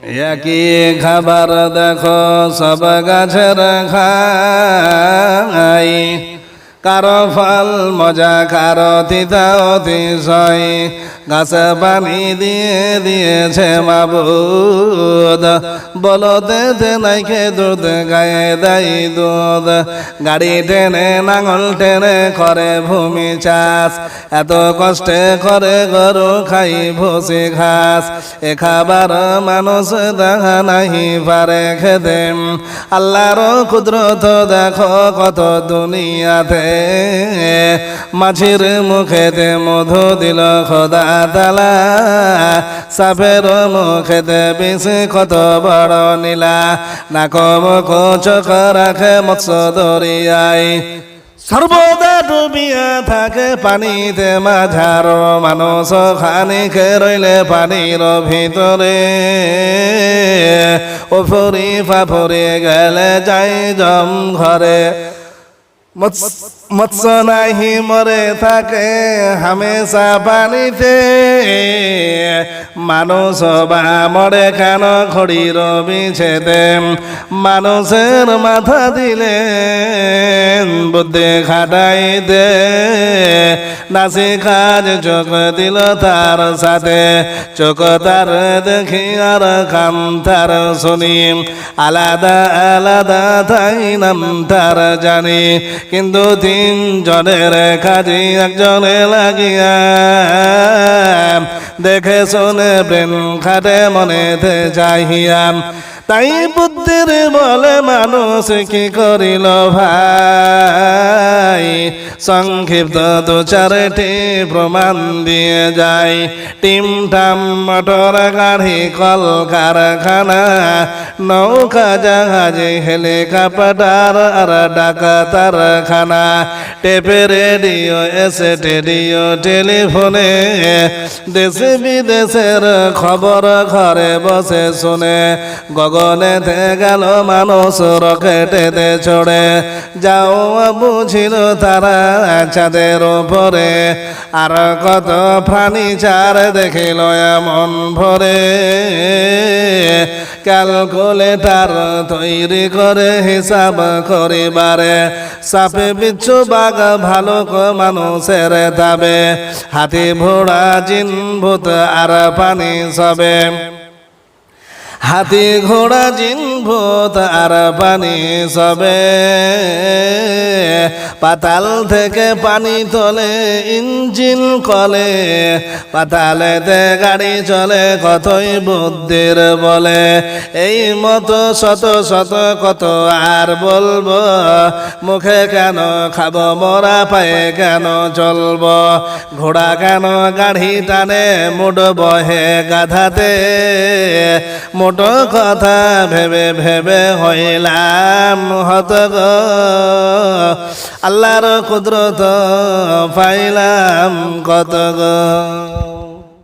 একই খাবার দেখো সব গাছের খাই। কারও ফল মজা কারও তিতা অতিশয়। গাছে পানি দিয়ে দিয়েছে মাবুদ। বলতে দে নাইকে দুধ গায়ে দেয় দুধ। গাড়ি টেনে, নাঙল টেনে করে ভূমি চাষ। এত কষ্টে করে গরু খাই ভুসি ঘাস। এ খাবার মানুষ দেখা নাহি পারে খেতে। আল্লাহর কুদরত দেখো কত দুনিয়াতে। মাছির মুখেতে মধু দিল খোদা। তালা সাপের মুখেতে বেশি কত বড় নীলা। না কম চোখ রাখে মৎস্য দরিয়ায় সর্বদা ডুবিয়া থাকে পানিতে মাঝার মানুষ খানিকে রইলে পানির ভিতরে। ও ফুরি ফাফুরি গেলে যাই জম ঘরে। মৎস্য নাহি মরে থাকে হামেশা পানিতে মানুষ বা মরে কেন খড়ির বিছেতে মানুষের মাথা দিলে বুদ্ধি খাটাই দে নাসি কাজ চোখ দিল তার সাথে। চোখ তার দেখি আর কাম তার শুনি। আলাদা আলাদা তাই নাম তার জানি। কিন্তু তিন জনের কাজে একজনে লাগিয়া দেখে শুনে প্রেম খাটে মনেতে চাহিয়াম তাই বুদ্ধির বলে মানুষ কি করিল ভাই? সংক্ষিপ্ত দু চারটি প্রমাণ দিয়ে যায় টিম টাম মটর গাড়ি কল কারখানা নৌকা, জাহাজে, হেলিকপ্টার আর ডাকাতার খানা টেপে রেডিও, এসে রেডিও টেলিফোনে দেশে বিদেশের খবর ঘরে বসে শুনে গগনেতে গেল মানুষ রকেটেতে চড়ে। যাও বুঝিল তারা চাঁদের উপরে, আর কত ফার্নিচার দেখিল এমন ভরে। ক্যালকুলেটার তৈরি করে হিসাব করিবারে সাপে বিচ্ছু বাঘ ভালো মানুষের দাবে। হাতি ঘোড়া জিন ভূত আর পানি সবে। হাতি ঘোড়া জিন ভূত আর পানি সবে। পাতাল থেকে পানি তোলে, ইঞ্জিন কলে। পাতালেতে গাড়ি চলে, কতই বুদ্ধির বলে। এই মতো শত শত কত আর বলব, মুখে কেন খাব, মরা পায়ে কেন চলবো? ঘোড়া কেন গাড়ি টানে মুড বহে গাধাতে? মোটো কথা ভেবে ভেবে হইলাম হত আল্লাহর কুদরত পাইলাম কত